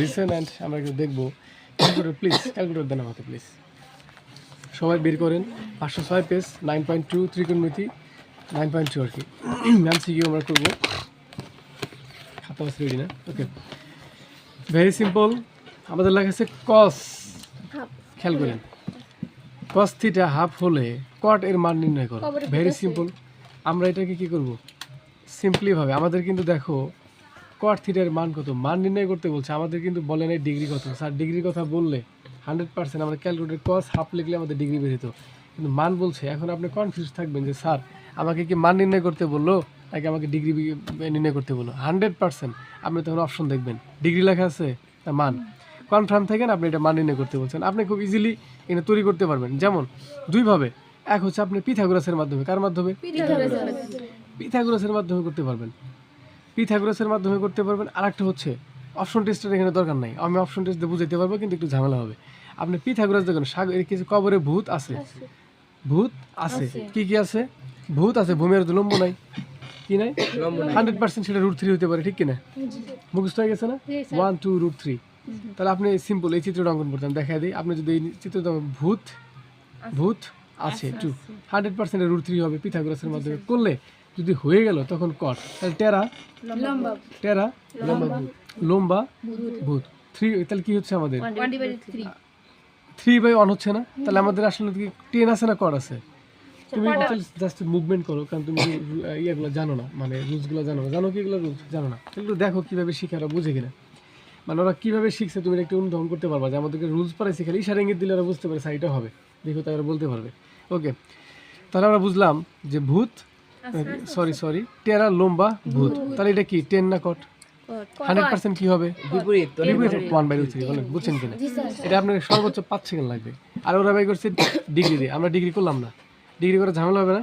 Listen and আমরা একটু দেখব। ক্যালকুলেটর প্লিজ ক্যালকুলেটর দেন আমাকে প্লিজ সবাই বের করেন। পাঁচশো ছয় পেজ নাইন পয়েন্ট টু ত্রিকোণমিতি নাইন পয়েন্ট টু আর কি। ম্যাম সিকিউ আমরা করব। খাতা বাস রেডি না? ওকে ভেরি সিম্পল আমাদের লেখা আছে কস খেয়াল করেন। কস থিটা হাফ হলে কট এর মান নির্ণয় করো। ভেরি সিম্পল আমরা এটাকে কি করব? সিম্পলি ভাবে। আমাদের কিন্তু দেখো কট থিটার মান কত? মান নির্ণয় করতে বলছে আমাদের কিন্তু বলে নাই ডিগ্রি কত স্যার ডিগ্রির কথা বললে হান্ড্রেড পার্সেন্ট আমরা ক্যালকুলেটর কস হাফ লিখলে আমাদের ডিগ্রি বের হতো কিন্তু মান বলছে এখন আপনি কনফিউজ থাকবেন যে স্যার আমাকে কি মান নির্ণয় করতে বলল নাকি আমাকে ডিগ্রি নির্ণয় করতে বলল? হান্ড্রেড পার্সেন্ট আপনি তখন অপশন দেখবেন। ডিগ্রি লেখা আছে না মান। কনফার্ম থাকেন আপনি এটা মান নির্ণয় করতে বলছেন। আপনি খুব ইজিলি এটা তৈরি করতে পারবেন। যেমন দুইভাবে। এক হচ্ছে আপনি পিথাগোরাসের মাধ্যমে কার মাধ্যমে। পিথাগোরাসের মাধ্যমে করতে পারবেন। পিথাগোরাসের মাধ্যমে করতে পারবেন। আর একটা হচ্ছে অপশন টেস্টের এখানে দরকার নাই। আমি অপশন টেস্ট দিয়ে বুঝাইতে পারব কিন্তু একটু ঝামেলা হবে। আপনি পিথাগোরাস দেখুন সাগরের কিছু কবরে ভূত আছে। ভূত আছে। কি কি আছে? ভূত আছে ভূমির লম্ব নাই। কি নাই? হান্ড্রেড পার্সেন্ট সেটা রুট থ্রি হতে পারে ঠিক কিনা মুখস্থ হয়ে গেছে না? ওয়ান টু রুট থ্রি তাহলে আপনি সিম্পল এই চিত্রটা অঙ্কন করতেন দেখা দিই। আপনি যদি এই চিত্রটা ভূত ভূত আছে two hundred percent root three হবে পিথাগোরাসের মাধ্যমে। করলে যদি হয়ে গেল তখন কট তাহলে টেরা টেরা লম্বা। ভূত লম্বা ভূত। থ্রি তাহলে কি হচ্ছে আমাদের? থ্রি বাই ওয়ান হচ্ছে না? তাহলে আমাদের আসলে কি টেন আছে না কট আছে? তুমি জাস্ট মুভমেন্ট করো কারণ তুমি ইয়েগুলো জানো না মানে রুলসগুলো জানো না। জানো কি এগুলো রুলস? জানো না। এগুলো দেখো কীভাবে শিখে ওরা বুঝে কিনা। মানে ওরা কীভাবে শিখছে তুমি একটা অনুধাবন করতে পারবা যে আমাদেরকে রুলস পড়াইছে খালি ইশারা ইঙ্গিত দিলে ওরা বুঝতে পারে সাইটা হবে। দেখো তাই ওরা বলতে পারবে। ওকে তাহলে আমরা বুঝলাম যে ভূত সরি সরি টেরা লম্বা ভূত। তাহলে এটা কি টেন না কট? হান্ড্রেড পার্সেন্ট কি হবে? বিপরীত বিপরীত ওয়ান বাই থ্রি বলেন বুঝছেন কিনা? এটা আপনার সর্বোচ্চ পাঁচ সেকেন্ড লাগবে। আর ওরা বাই করছে ডিগ্রি দিয়ে। আমরা ডিগ্রি করলাম না। ডিগ্রি করে ঝামেলা হবে না।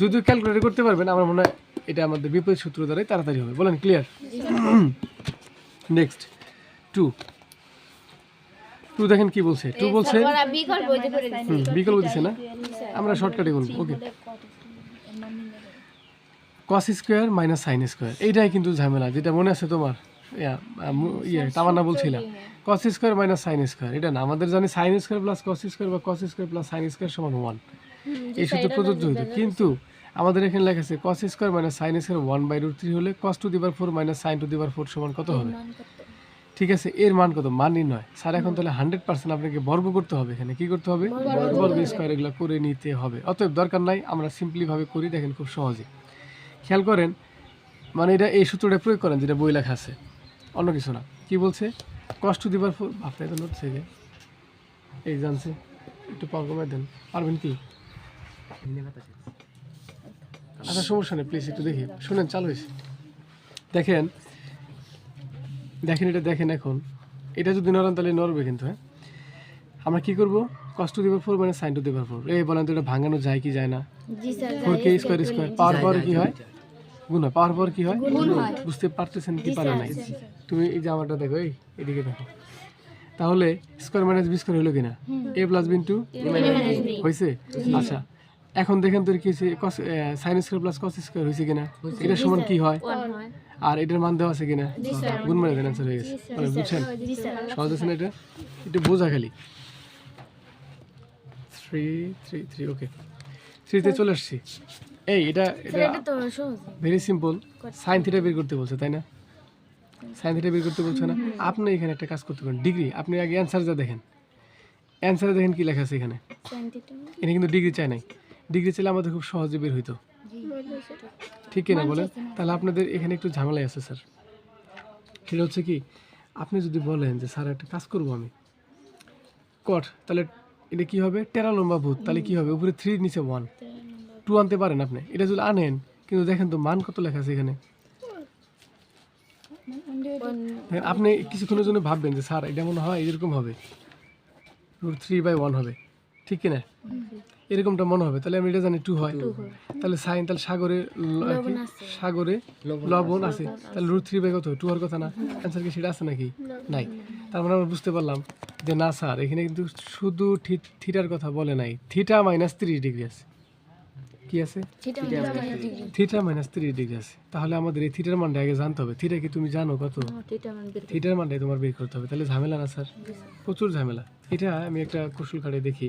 যদিও ক্যালকুলেট করতে পারবেন আমার মনে হয় এটা আমাদের বিপরীত সূত্র দ্বারাই তাড়াতাড়ি হবে। বলেন ক্লিয়ার নেক্সট টু টু দেখেন কি বলছে। টু বলছে হুম, বিকল্প দিছে না। আমরা শর্টকাটে বলব। Okay cos square minus sine square এইটাই কিন্তু ঝামেলা যেটা মনে আছে তোমার। ইয়া, ইয়ে তামান্না বলছিলাম cos square minus sine square এটা না আমাদের জানি sine square plus cos square বা cos square plus sine square সমান ওয়ান এই সূত্র প্রযোজ্য হইতো। কিন্তু আমাদের এখানে লেখা আছে cos square minus sine square one by root three হলে কস টু দিবার ফোর মাইনাস সাইন টু দিবার ফোর সমান কত হবে? ঠিক আছে এর মান কত? মান নির্ণয়। স্যার এখন তাহলে হান্ড্রেড পার্সেন্ট আপনাকে বর্গ করতে হবে এখানে। কি করতে হবে? বর্গ স্কোয়ার এগুলো করে নিতে হবে। অতএব দরকার নাই আমরা সিম্পলিভাবে করি দেখেন খুব সহজে। খেয়াল করেন মানে এটা এই সূত্রটা প্রয়োগ করেন যেটা বই লেখা আছে। অন্য কিছু না। কি বলছে? কষ্ট দিবার ফোর আপনার তো নোটস যে এই জানছে একটু পাওয়ার কমায় দেন। পারবেন কি? আচ্ছা সমস্যা নেই প্লিজ একটু দেখি। শুনেন চালু হয়েছে। দেখেন দেখেন এটা দেখেন এখন। এটা যদি নড়ান তাহলে নড়বে কিন্তু হ্যাঁ? আমরা কি করব? কষ্ট দিবার ফোর মানে সাইন টু দিবার ফোর এই বলেন তো এটা ভাঙানো যায় কি যায় না? ফোর কে স্কোয়ার স্কোয়ার পাওয়ার পর কি হয়? গুণ হয় পাওয়ার পর কি হয়? বুঝতে পারতেছেন কি পারে নাই? তুমি এই জামাটা দেখো এই এদিকে দেখো। তাহলে স্কোয়ার মাইনাস বি স্কোয়ার হলো কিনা? এ প্লাস বিন টু হয়েছে আচ্ছা এখন দেখেন তোর কি হয়েছে sine square plus cos square হয়েছে কিনা? এটা সমান কি হয়? আর এটার মান দেওয়া আছে কিনা? গুণ মানে দেন হয়ে গেছে। মানে বুঝছেন? সহজ আছে। না এটা? একটু বোঝা খালি। থ্রি থ্রি থ্রি ওকে থ্রিতে চলে আসছি। এই এটা এটা ভেরি সিম্পল সাইন থিটা বের করতে বলছে তাই না? সাইন থিটা বের করতে বলছে না। আপনি এখানে একটা কাজ করতে পারেন। ডিগ্রি আপনি আগে অ্যান্সার যা দেখেন। অ্যান্সারে দেখেন কি লেখা আছে এখানে। এখানে কিন্তু ডিগ্রি চাই নাই। ডিগ্রি চাইলে আমাদের খুব সহজে বের হইতো। ঠিক কিনা বলেন? তাহলে আপনাদের এখানে একটু ঝামেলাই আছে স্যার। সেটা হচ্ছে কি আপনি যদি বলেন যে স্যার একটা কাজ করব আমি। কট তাহলে এটা কি হবে? টেরা লম্বা ভূত তাহলে কি হবে? উপরে থ্রি নিচে ওয়ান টু আনতে পারেন আপনি। এটা যদি আনেন কিন্তু দেখেন তো মান কত লেখা আছে এখানে। আপনি কিছুক্ষণের জন্য ভাববেন যে স্যার এটা মনে হয় এরকম হবে। রুট থ্রি বাই ওয়ান হবে। ঠিক কিনা? এরকমটা মনে হবে। তাহলে আমি এটা জানি টু হয়। তাহলে সাইন তাহলে সাগরে সাগরে লবণ আছে। তাহলে রুট থ্রি বাই কত? টু হওয়ার কথা না। অ্যান্সার কি সেটা আছে নাকি? নাই। তার মানে আমরা বুঝতে পারলাম যে না স্যার এখানে কিন্তু শুধু থিটার কথা বলে নাই। থিটা মাইনাস তিরিশ ডিগ্রি আছে কি আছে? থিটা মাইনাস থ্রি ডিগ্রি আছে। তাহলে আমাদের এই থিটার মানটা আগে জানতে হবে। থিটা কি তুমি জানো কত? থিটার মানটাই তোমার বের করতে হবে। তাহলে ঝামেলা না স্যার? প্রচুর ঝামেলা। এটা আমি একটা কৌশল কাটে দেখি।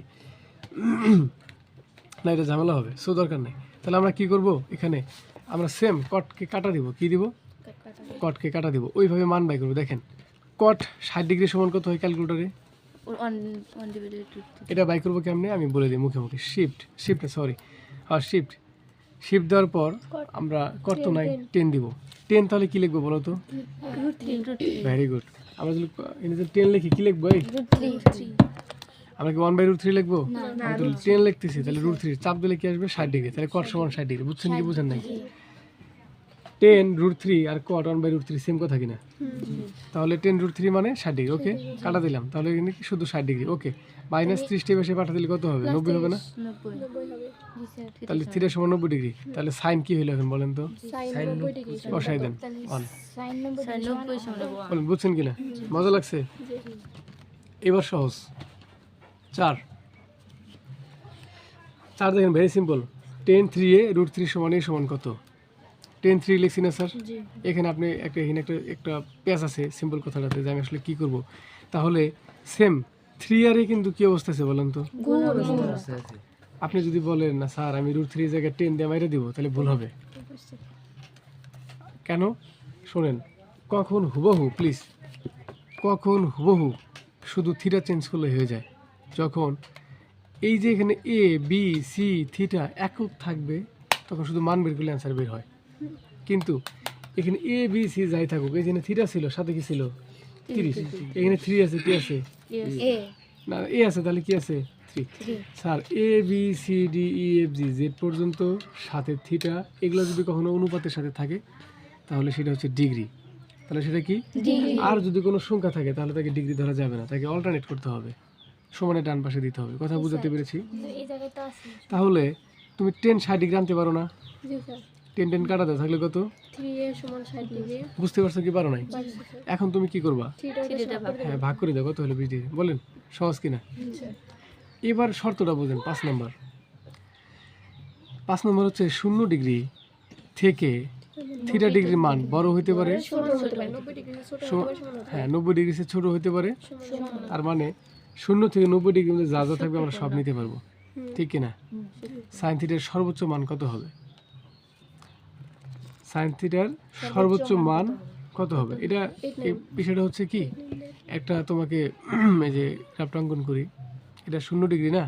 না এটা ঝামেলা হবে। সো দরকার নেই। তাহলে আমরা কি করব এখানে? আমরা সেম কটকে কাটা দিব। কি দিব? কটকে কাটা দিব। ওইভাবে মান বাই করব। দেখেন কট ষাট ডিগ্রি সমান কত হয় ক্যালকুলেটারে এটা বাই করব কেমনে? আমি বলে দিই মুখে মুখে। শিফট শিফট সরি হ্যাঁ শিফট শিফট দেওয়ার পর আমরা কত নাই টেন দিব। টেন তাহলে কি লিখব বলো তো? ভেরি গুড আমরা যদি টেন লিখি কী লিখব এই? আমরা কি ওয়ান বাই রুট থ্রি লিখব? টেন লিখতেছি তাহলে রুট থ্রি চাপ দিলে কি আসবে? ষাট ডিগ্রি তাহলে কট সমান ষাট ডিগ্রি বুঝছেন কি বুঝেন নাই? Ten root three R cot one by root three same কথা কিনা? তাহলে টেন রুট থ্রি মানে ষাট ডিগ্রি ওকে কাটা দিলাম তাহলে এখানে শুধু ষাট ডিগ্রি ওকে মাইনাস ত্রিশ টেপ এসে পাঠা দিলে কত হবে? নব্বই হবে না? তাহলে থ্রিটা সমান নব্বই ডিগ্রি তাহলে সাইন কি হইল এখন বলেন তো? বসাই দেন বলেন বুঝছেন কিনা? মজা লাগছে? এবার সহজ। চার। চার দেখেন ভেরি সিম্পল টেন থ্রি এ রুট থ্রি সমান এ সমান কত? টেন থ্রি লিখছি না স্যার? এখানে আপনি একটা এখানে একটা একটা পেঁচ আছে সিম্পল কথাটাতে যে আমি আসলে কী করব? তাহলে সেম থ্রি আরে কিন্তু কী অবস্থা আছে বলেন তো? আপনি যদি বলেন না স্যার আমি রুট থ্রি জায়গায় টেন দিয়ে মাইরে দিব তাহলে ভুল হবে। কেন? শোনেন কখন হুবহু প্লিজ কখন হুবহু শুধু থিটা চেঞ্জ করলে হয়ে যায়। যখন এই যে এখানে এ বি সি থিটা একক থাকবে তখন শুধু মান বের করলে অ্যান্সার বের হয়। কিন্তু এখানে এ বি সি যাই থাকুক এখানে থিটা ছিল সাথে কি ছিল? তিরিশ। এখানে থ্রি আছে কি আছে? না এ আছে তাহলে কি আছে? Three sir A B C D E F G Z পর্যন্ত সাথে থিটা এগুলো যদি কখনো অনুপাতের সাথে থাকে তাহলে সেটা হচ্ছে ডিগ্রি তাহলে সেটা কি? আর যদি কোনো সংখ্যা থাকে তাহলে তাকে ডিগ্রি ধরা যাবে না তাকে অল্টারনেট করতে হবে। সমানে ডান পাশে দিতে হবে কথা বুঝাতে পেরেছি? তাহলে তুমি টেন ষাট ডিগ্রি আনতে পারো না। টেন টেন কাটা দাও থাকলে কত? বুঝতে পারছ কি পারো নাই? এখন তুমি কি করবা? হ্যাঁ ভাগ করে দাও কত হলো বিশ ডিগ্রি বলেন সহজ কিনা? এবার শর্তটা বোঝেন পাঁচ নম্বর। পাঁচ নম্বর হচ্ছে শূন্য ডিগ্রি থেকে থ্রিটা ডিগ্রির মান বড় হইতে পারে। হ্যাঁ নব্বই ডিগ্রি সে ছোট হইতে পারে। তার মানে শূন্য থেকে নব্বই ডিগ্রির মধ্যে যা যা থাকবে আমরা সব নিতে পারব। ঠিক কিনা? সাইন থিটার সর্বোচ্চ মান কত হবে? সাইন থিটার সর্বোচ্চ মান কত হবে? এটা এই বিষয়টা হচ্ছে কি? একটা তোমাকে এই যে গ্রাফটা অঙ্কন করি। এটা শূন্য ডিগ্রি না?